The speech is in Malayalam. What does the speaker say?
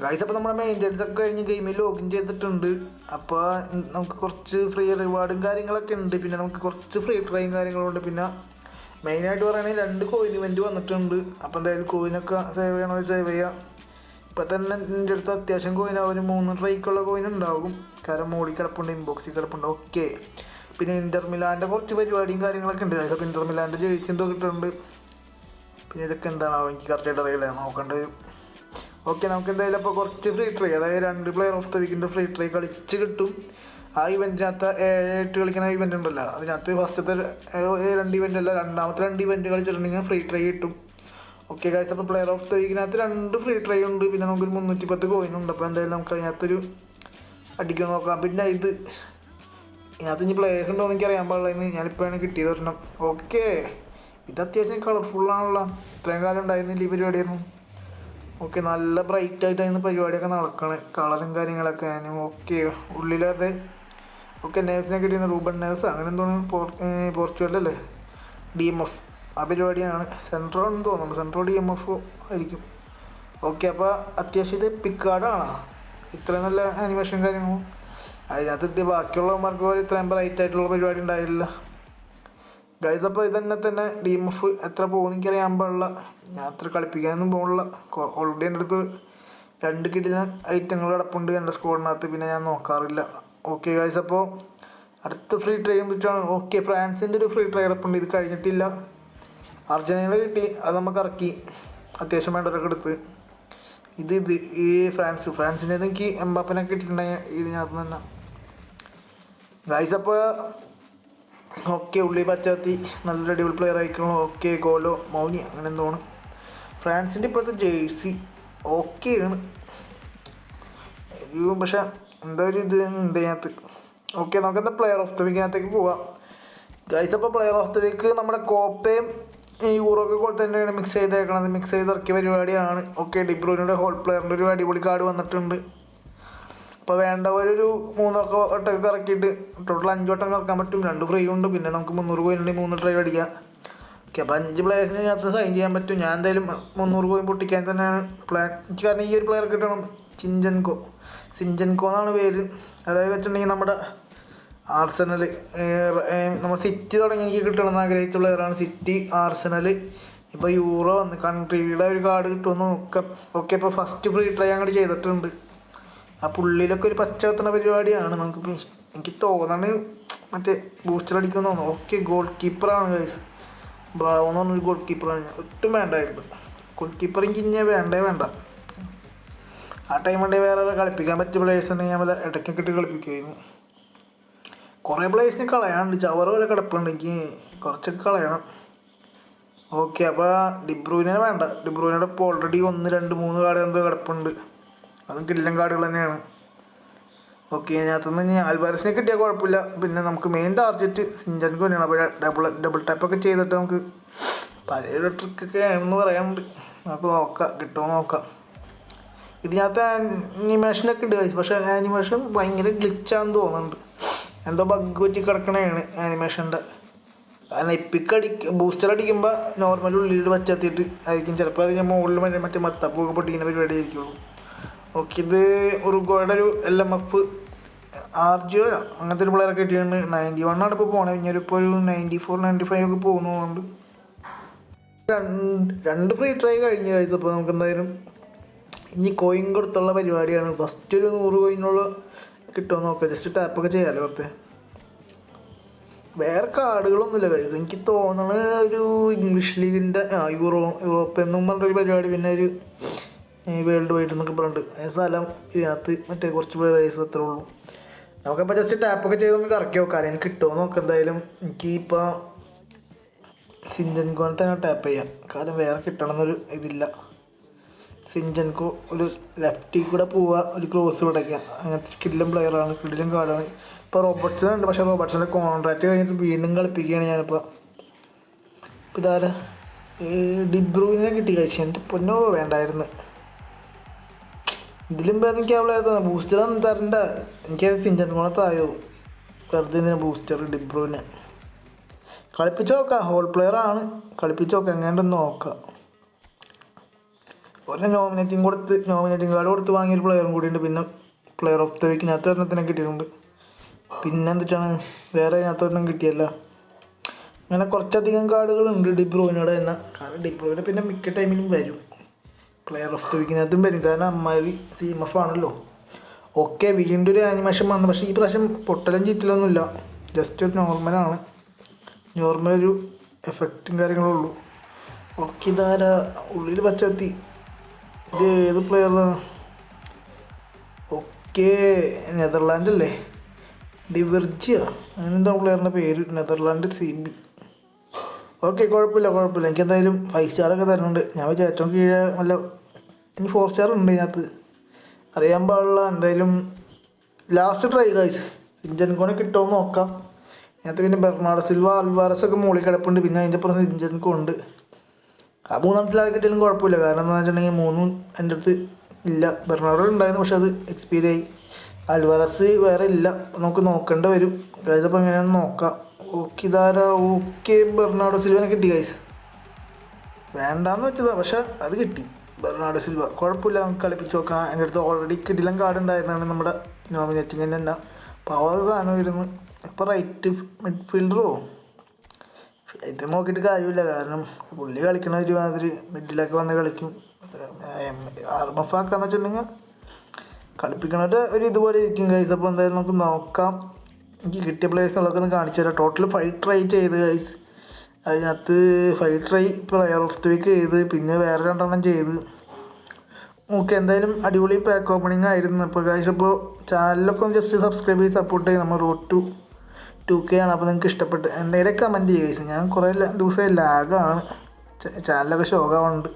ഗൈസ് അപ്പോൾ നമ്മുടെ മെയിന്റെനൻസ് ഒക്കെ കഴിഞ്ഞ് ഗെയിമിൽ ലോഗിൻ ചെയ്തിട്ടുണ്ട്. അപ്പോൾ നമുക്ക് കുറച്ച് ഫ്രീ റിവാർഡും കാര്യങ്ങളൊക്കെ ഉണ്ട്. പിന്നെ നമുക്ക് കുറച്ച് ഫ്രീ ട്രൈയും കാര്യങ്ങളുണ്ട് പിന്നെ മെയിനായിട്ട് പറയുകയാണെങ്കിൽ രണ്ട് കോയിൻ ഇവന്റ് വന്നിട്ടുണ്ട്. അപ്പോൾ എന്തായാലും കോയിനൊക്കെ സേവ് ചെയ്യണമെങ്കിൽ സേവ് ചെയ്യാം. ഇപ്പോൾ തന്നെ എന്റെ അടുത്ത് അത്യാവശ്യം കോയിൻ ഒരു മൂന്ന് ട്രൈക്കുള്ള കോയിൻ ഉണ്ടാകും. കാരണം മോളിൽ കിടപ്പുണ്ട് ഇൻബോക്സിൽ കിടപ്പുണ്ട്. ഓക്കെ പിന്നെ ഇന്റർമിലാന്റെ കുറച്ച് പരിപാടിയും കാര്യങ്ങളൊക്കെ ഉണ്ട്. അതൊക്കെ ഇന്റർമിലാന്റെ ജേഴ്സി എന്തോ കിട്ടുന്നുണ്ട് പിന്നെ ഇതൊക്കെ എന്താണോ എനിക്ക് കറക്റ്റായിട്ട് അറിയില്ല. നോക്കേണ്ടി വരും. ഓക്കെ നമുക്ക് എന്തായാലും അപ്പോൾ കുറച്ച് ഫ്രീ ട്രൈ അതായത് രണ്ട് പ്ലെയർ ഓഫ് ദ വീക്കിന്റെ ഫ്രീ ട്രൈ കളിച്ച് കിട്ടും. ആ ഇവന്റിനകത്ത് ഏഴായിട്ട് കളിക്കുന്ന ഇവന്റ് ഉണ്ടല്ലോ അതിനകത്ത് ഫസ്റ്റത്തെ രണ്ട് ഇവന്റ് അല്ല രണ്ടാമത്തെ രണ്ട് ഇവന്റ് കളിച്ചിട്ടുണ്ടെങ്കിൽ ഫ്രീ ട്രൈ കിട്ടും. ഓക്കെ ഗൈസ് അപ്പോൾ പ്ലെയർ ഓഫ് ദ വീക്കിനകത്ത് രണ്ട് ഫ്രീ ട്രൈ ഉണ്ട് പിന്നെ നമുക്കൊരു മുന്നൂറ്റി പത്ത് കോയിൻ ഉണ്ട് അപ്പോൾ എന്തായാലും നമുക്ക് അതിനകത്തൊരു അടിക്കാൻ നോക്കാം. പിന്നെ ഇത് ഇതിനകത്ത് ഇനി പ്ലേയേഴ്സ് ഉണ്ടോ എനിക്ക് അറിയാൻ പാടില്ല ഞാനിപ്പോഴാണ് കിട്ടിയത് ഒരെണ്ണം. ഓക്കെ ഇത് അത്യാവശ്യം കളർഫുള്ളാണല്ലോ ഇത്രയും കാലം ഉണ്ടായിരുന്നില്ല ഈ പരിപാടിയൊന്നും. ഓക്കെ നല്ല ബ്രൈറ്റ് ആയിട്ട് അതിന് പരിപാടിയൊക്കെ നടക്കണേ. കളറും കാര്യങ്ങളൊക്കെ ഞാനും ഓക്കെ ഉള്ളിലത് ഓക്കെ നേഴ്സിനെ കിട്ടിയിരുന്ന റൂബൺ നേഴ്സ് അങ്ങനെ തോന്നുന്നു പോർച്ചുഗലല്ലേ ഡി എം എഫ് ആ പരിപാടിയാണ്. സെൻട്രോ എന്ന് തോന്നുന്നു. സെൻട്രോ ഡി എം എഫ് ആയിരിക്കും. ഓക്കെ അപ്പോൾ അത്യാവശ്യം ഇത് പിക്കാർഡാണോ ഇത്രയും നല്ല ആനിമേഷൻ കാര്യങ്ങളും? അതിനകത്ത് ബാക്കിയുള്ളവന്മാർക്ക് ഇത്രയും ബ്രൈറ്റ് ആയിട്ടുള്ള പരിപാടി ഉണ്ടായില്ല ഗൈസ് അപ്പോൾ ഇതന്നെ തന്നെ ഡി എം എഫ് എത്ര പോകുന്ന എനിക്കറിയാൻ പാടില്ല. ഞാൻ അത്ര കളിപ്പിക്കാനൊന്നും പോകില്ല ഓൾറെഡി എന്റെ അടുത്ത് രണ്ട് കിടില ഐറ്റങ്ങൾ കിടപ്പുണ്ട് എന്റെ സ്കോഡിനകത്ത് പിന്നെ ഞാൻ നോക്കാറില്ല. ഓക്കെ ഗൈസ് അപ്പോൾ അടുത്ത ഫ്രീ ട്രൈ പറ്റാണ് ഓക്കെ ഫ്രാൻസിന്റെ ഒരു ഫ്രീ ട്രൈ കിടപ്പുണ്ട്. ഇത് കഴിഞ്ഞിട്ടില്ല. അർജന്റീന കിട്ടി അത് നമുക്ക് ഇറക്കി. അത്യാവശ്യം വേണ്ടവരൊക്കെ എടുത്ത്. ഇത് ഇത് ഈ ഫ്രാൻസ്. ഫ്രാൻസിന്റെ എനിക്ക് എംബാപ്പനെ കിട്ടിയിട്ടുണ്ടെങ്കിൽ ഇതിനകത്ത് തന്നെ. ഗൈസ് അപ്പോൾ ഓക്കെ ഉള്ളി പച്ചാത്തി നല്ല അടിപൊളി പ്ലെയർ ആയിക്കണം ഓക്കെ ഗോലോ മൗനി അങ്ങനെ എന്തോണ്. ഫ്രാൻസിന്റെ ഇപ്പോഴത്തെ ജേഴ്സി ഓക്കെയാണ് പക്ഷെ എന്താ ഒരു ഇത് ഉണ്ട് അതിനകത്ത് ഓക്കെ നമുക്ക് എന്താ പ്ലെയർ ഓഫ് ദ വീക്കിനകത്തേക്ക് പോവാം. ഗൈസ് അപ്പോൾ പ്ലെയർ ഓഫ് ദ വീക്ക് നമ്മുടെ കോപ്പയും യൂറോ ഒക്കെ പോലെ തന്നെയാണ് മിക്സ് ചെയ്തേക്കണത്. മിക്സ് ചെയ്ത് ഇറക്കിയ പരിപാടിയാണ്. ഓക്കെ ഡിബ്രൂനിയുടെ ഹോൾ പ്ലെയറിന്റെ ഒരു അടിപൊളി കാർഡ് വന്നിട്ടുണ്ട്. അപ്പോൾ വേണ്ടവരൊരു മൂന്നൊക്കെ ഒട്ടൊക്കെ ഇറക്കിയിട്ട് ടോട്ടൽ അഞ്ച് വട്ടം ഇറക്കാൻ പറ്റും. രണ്ട് ഫ്രീ ഉണ്ട്. പിന്നെ നമുക്ക് മുന്നൂറ് കോയിൻ ഉണ്ടെങ്കിൽ മൂന്ന് ട്രൈ അടിക്കാം. ഓക്കെ അപ്പോൾ അഞ്ച് പ്ലേയേഴ്സിന് ഞാൻ സൈൻ ചെയ്യാൻ പറ്റും. ഞാൻ എന്തായാലും മുന്നൂറ് കോയിൻ പൊട്ടിക്കാൻ തന്നെയാണ് പ്ലാൻ എനിക്ക് കാരണം ഈ ഒരു പ്ലെയർ കിട്ടണം. ചിഞ്ചൻകോ. സിഞ്ചൻകോ എന്നാണ് പേര്. അതായത് വെച്ചിട്ടുണ്ടെങ്കിൽ നമ്മുടെ ആർസനൽ നമ്മൾ സിറ്റി തുടങ്ങി എനിക്ക് കിട്ടണമെന്ന് ആഗ്രഹിച്ച പ്ലെയറാണ് സിറ്റി ആർസനൽ ഇപ്പോൾ യൂറോ വന്ന് കൺട്രിയുടെ ഒരു കാർഡ് കിട്ടുമെന്ന് നോക്കാം ഓക്കെ ഇപ്പോൾ ഫസ്റ്റ് ഫ്രീ ട്രൈ അങ്ങോട്ട് ചെയ്തിട്ടുണ്ട്. ആ പുള്ളിയിലൊക്കെ ഒരു പച്ച കത്തുന്ന പരിപാടിയാണ്. നമുക്ക് എനിക്ക് തോന്നണ് മറ്റേ ബൂസ്റ്റർ അടിക്കുമെന്ന് തോന്നുന്നു. ഓക്കെ ഗോൾ കീപ്പറാണ് ഗൈസ് ബ്രാവോ എന്ന് പറഞ്ഞൊരു ഗോൾ കീപ്പറാണ് ഒട്ടും വേണ്ടായിരുന്നു ഗോൾ കീപ്പർ എനിക്ക് ഇനി വേണ്ടേ വേണ്ട. ആ ടൈം ഉണ്ടെങ്കിൽ വേറെ കളിപ്പിക്കാൻ പറ്റിയ പ്ലേയേഴ്സ് ഉണ്ടെങ്കിൽ ഞാൻ വല്ല ഇടയ്ക്കൊക്കെ ഇട്ട് കളിപ്പിക്കുമായിരുന്നു കുറേ പ്ലേയേഴ്സിനെ കളയാനുണ്ട്. ചവറ് വരെ കിടപ്പുണ്ട്. എനിക്ക് കുറച്ചൊക്കെ കളയണം. ഓക്കെ അപ്പോൾ ഡിബ്രൂവിനെ വേണ്ട. ഡിബ്രൂവിനോട് ഇപ്പോൾ ഓൾറെഡി ഒന്ന് രണ്ട് മൂന്ന് കാലം എന്തോ കിടപ്പുണ്ട്. അതും കില്ലൻ കാർഡുകൾ തന്നെയാണ്. ഓക്കെ ഇതിനകത്തുനിന്ന് ഇനി ആൽവാരസിനെ കിട്ടിയാൽ കുഴപ്പമില്ല. പിന്നെ നമുക്ക് മെയിൻ ടാർജറ്റ് സിഞ്ചൻക്ക് തന്നെയാണ് അപ്പോൾ ഡബിൾ ഡബിൾ ടാപ്പൊക്കെ ചെയ്തിട്ട് നമുക്ക് പഴയൊരു ട്രിക്കൊക്കെ ആണെന്ന് പറയാനുണ്ട്. നമുക്ക് നോക്കാം കിട്ടുമോ നോക്കാം. ഇതിനകത്ത് ആനിമേഷനൊക്കെ ഉണ്ട് കഴിച്ചു പക്ഷേ ആനിമേഷൻ ഭയങ്കര ഗ്ലിച്ചാന്ന് തോന്നുന്നുണ്ട്. എന്തോ ബഗ് പറ്റി കിടക്കണതാണ് ആനിമേഷന്റെ കാരണം എപ്പിക്ക് അടിക്ക ബൂസ്റ്റർ അടിക്കുമ്പോൾ നോർമൽ ഉള്ളിൽ വച്ചെത്തിയിട്ട് ആയിരിക്കും. ചിലപ്പോൾ ഞാൻ മുകളിൽ മറ്റേ മറ്റേ മത്തപ്പൊക്കെ പൊട്ടിക്കുന്ന പരിപാടി ആയിരിക്കുള്ളൂ. ഓക്കെ ഇത് ഉറുഗോയുടെ ഒരു എൽ എം എഫ് ആർ ജിയോ അങ്ങനത്തെ ഒരു പ്ലെയറൊക്കെ കിട്ടിയിട്ടുണ്ട്. നയന്റി വണ്ണാണ് ഇപ്പോൾ പോകണത് ഇനി ഇപ്പോൾ ഒരു നയന്റി ഫോർ നയന്റി ഫൈവ് ഒക്കെ പോകുന്നതുകൊണ്ട് രണ്ട് രണ്ട് ഫ്രീ ട്രൈ കഴിഞ്ഞ കഴിഞ്ഞ് കഴിച്ചപ്പോൾ നമുക്ക് എന്തായാലും ഇനി കോയിൻ കൊടുത്തുള്ള പരിപാടിയാണ്. ഫസ്റ്റ് ഒരു നൂറ് കോയിനുള്ള കിട്ടുമോ നോക്കാം. ജസ്റ്റ് ടാപ്പൊക്കെ ചെയ്യാമല്ലോ വെറുതെ വേറെ കാർഡുകളൊന്നുമില്ല കൈസ് എനിക്ക് തോന്നണ ഒരു ഇംഗ്ലീഷ് ലീഗിന്റെ യൂറോ യൂറോപ്പ് എന്നും പറഞ്ഞൊരു പരിപാടി പിന്നെ ഒരു വേൾഡ് വൈഡ് എന്നൊക്കെ പറഞ്ഞിട്ട്. ആ സ്ഥലം ഇതിനകത്ത് മറ്റേ കുറച്ച് പ്ലേയേഴ്സ് അത്രേ ഉള്ളൂ. നമുക്കപ്പോൾ ജസ്റ്റ് ടാപ്പൊക്കെ ചെയ്ത് നമുക്ക് ഇറക്കി നോക്കാം. എനിക്ക് കിട്ടുമോ നോക്കാം. എന്തായാലും എനിക്ക് ഇപ്പോൾ സിഞ്ചൻകോനെ തന്നെ ടാപ്പ് ചെയ്യാം. കാരണം വേറെ കിട്ടണമെന്നൊരു ഇതില്ല. സിഞ്ചൻകോ ഒരു ലെഫ്റ്റിൽ കൂടെ പോവുക ഒരു ക്ലോസ് വിടയ്ക്കുക അങ്ങനത്തെ കിഡിലും പ്ലെയറാണ് കിഡിലും കാർഡാണ് ഇപ്പോൾ റോബർട്ട്സൺ ഉണ്ട് പക്ഷേ റോബർട്ട്സിന്റെ കോൺട്രാക്റ്റ് കഴിഞ്ഞിട്ട് വീണ്ടും കളിപ്പിക്കുകയാണ് ഞാനിപ്പോൾ ഇതാരാ? ഡിബ്രൂവിനെ കിട്ടി കഴിച്ചു. എന്റെ പൊന്നോ വേണ്ടായിരുന്നു. ഇതിലും ഭേദം എനിക്ക് അവളായിരുന്നു ബൂസ്റ്റർ ഒന്നും തരണ്ട. എനിക്ക് സിഞ്ചൻ ഗുണത്തായോ വെറുതെ ഇതിന് ബൂസ്റ്റർ ഡിബ്രൂവിനെ കളിപ്പിച്ച് നോക്കാം. ഹോൾ പ്ലെയർ ആണ്. കളിപ്പിച്ച് നോക്കാം. എങ്ങനെയുണ്ടെന്ന് നോക്കാം. ഒരു നോമിനേറ്റിംഗ് കൊടുത്ത് നോമിനേറ്റിംഗ് കാർഡ് കൊടുത്ത് വാങ്ങിയൊരു പ്ലെയറും കൂടിയുണ്ട് പിന്നെ പ്ലെയർ ഓഫ് ദ വീക്കിനകത്ത് ഒരെണ്ണത്തിനെ കിട്ടിയിട്ടുണ്ട്. പിന്നെ എന്തിട്ടാണ് വേറെ അതിനകത്ത് ഒരെണ്ണം കിട്ടിയല്ല. അങ്ങനെ കുറച്ചധികം കാർഡുകളുണ്ട് ഡിബ്രൂവിനോട് തന്നെ. കാരണം ഡിബ്രോയിനെ പിന്നെ മിക്ക ടൈമിലും വരും. പ്ലെയർ ഓഫ് ദ വീക്കിനകത്തും വരും. കാരണം അമ്മാരി എം എഫ് ആണല്ലോ. ഓക്കെ വീണ്ടും ഒരു ആനിമേഷൻ വന്നു. പക്ഷേ ഈ പ്രാവശ്യം പൊട്ടലും ചീറ്റലൊന്നുമില്ല. ജസ്റ്റ് ഒരു നോർമലാണ് നോർമൽ ഒരു എഫക്റ്റും കാര്യങ്ങളും ഉള്ളൂ. ഓക്കെ ഇതാരാ? ഉള്ളിൽ പച്ചത്തി. ഇത് ഏത് പ്ലെയറാണ് ഓക്കെ നെതർലാൻഡ് അല്ലേ? ഡിവെർജിയ അങ്ങനെന്താ പ്ലെയറിന്റെ പേര്. Netherland C B. ഓക്കെ കുഴപ്പമില്ല കുഴപ്പമില്ല. എനിക്ക് എന്തായാലും ഫൈവ് സ്റ്റാറൊക്കെ തരുന്നുണ്ട്. ഞാൻ വെച്ചാൽ ഏറ്റവും കീഴെ നല്ല ഇനി ഫോർ സ്റ്റാർ ഉണ്ട് ഇതിനകത്ത്. അറിയാൻ പാടില്ല എന്തായാലും ലാസ്റ്റ് ട്രൈ ഗൈസ് ഇഞ്ചൻ കോണെ കിട്ടുമോ നോക്കാം. ഇതിനകത്ത് പിന്നെ ബെർണാഡ് സിൽവ അൽവാറസ് ഒക്കെ മുകളിൽ കിടപ്പുണ്ട്. പിന്നെ അതിന്റെ പുറത്ത് ഇഞ്ചൻ ഉണ്ട്. ആ മൂന്നാമത്തെ ആൾ കിട്ടിയാലും കുഴപ്പമില്ല. കാരണം എന്താ വെച്ചിട്ടുണ്ടെങ്കിൽ മൂന്നും എന്റെ അടുത്ത് ഇല്ല. ബെർണാഡോ ഉണ്ടായിരുന്നു പക്ഷെ അത് എക്സ്പീരി ആയി. അൽവാറസ് വേറെ ഇല്ല. നമുക്ക് നോക്കേണ്ടി വരും. അതായത് അപ്പോൾ എങ്ങനെയാണെന്ന് നോക്കാം. ഓക്കെ ഇതാരാ ഓക്കെ ബെർണാഡോ സിൽവനെ കിട്ടി ഗൈസ് വേണ്ടാന്ന് വെച്ചതാ പക്ഷെ അത് കിട്ടി. Bernardo Silva. കുഴപ്പമില്ല നമുക്ക് കളിപ്പിച്ച് നോക്കാം. എന്റെ അടുത്ത് ഓൾറെഡി കിടിലം കാർഡ് ഉണ്ടായിരുന്നാണ് നമ്മുടെ നോമിനേറ്റിംഗ് തന്നെ. പവർ സാധനം വരുന്നു. ഇപ്പോൾ റൈറ്റ് മിഡ്ഫീൽഡറോ ഇത് നോക്കിയിട്ട് കാര്യമില്ല കാരണം പുള്ളി കളിക്കണ ഒരുമാതിരി മിഡിലൊക്കെ വന്ന് കളിക്കും. ആർമ ഫാക്കാന്ന് വെച്ചിട്ടുണ്ടെങ്കിൽ കളിപ്പിക്കണ ഒരു ഇതുപോലെ ഇരിക്കും ഗൈസ് അപ്പോൾ എന്തായാലും നമുക്ക് നോക്കാം. എനിക്ക് കിട്ടിയ പ്ലേയേഴ്സുകളൊക്കെ ഒന്ന് കാണിച്ചു തരാം. ടോട്ടൽ ഫൈവ് ട്രൈ ചെയ്ത് ഗൈസ് അതിനകത്ത് five try player of the week ചെയ്ത് പിന്നെ വേറെ രണ്ടെണ്ണം ചെയ്ത്. ഓക്കെ എന്തായാലും അടിപൊളി പാക്ക് ഓപ്പണിംഗ് ആയിരുന്നു. അപ്പോൾ ഗൈസ് അപ്പോൾ ചാനലൊക്കെ ഒന്ന് ജസ്റ്റ് സബ്സ്ക്രൈബ് ചെയ്ത് സപ്പോർട്ട് ചെയ്ത് നമ്മൾ റോഡ് ടു ടു കെ ആണ്. അപ്പോൾ നിങ്ങൾക്ക് ഇഷ്ടപ്പെട്ട് എന്തെങ്കിലും കമന്റ് ചെയ്യുക ഞാൻ കുറേ ദിവസമായി ലാഗാണ് ചാനലൊക്കെ ഷോകാവുന്നുണ്ട്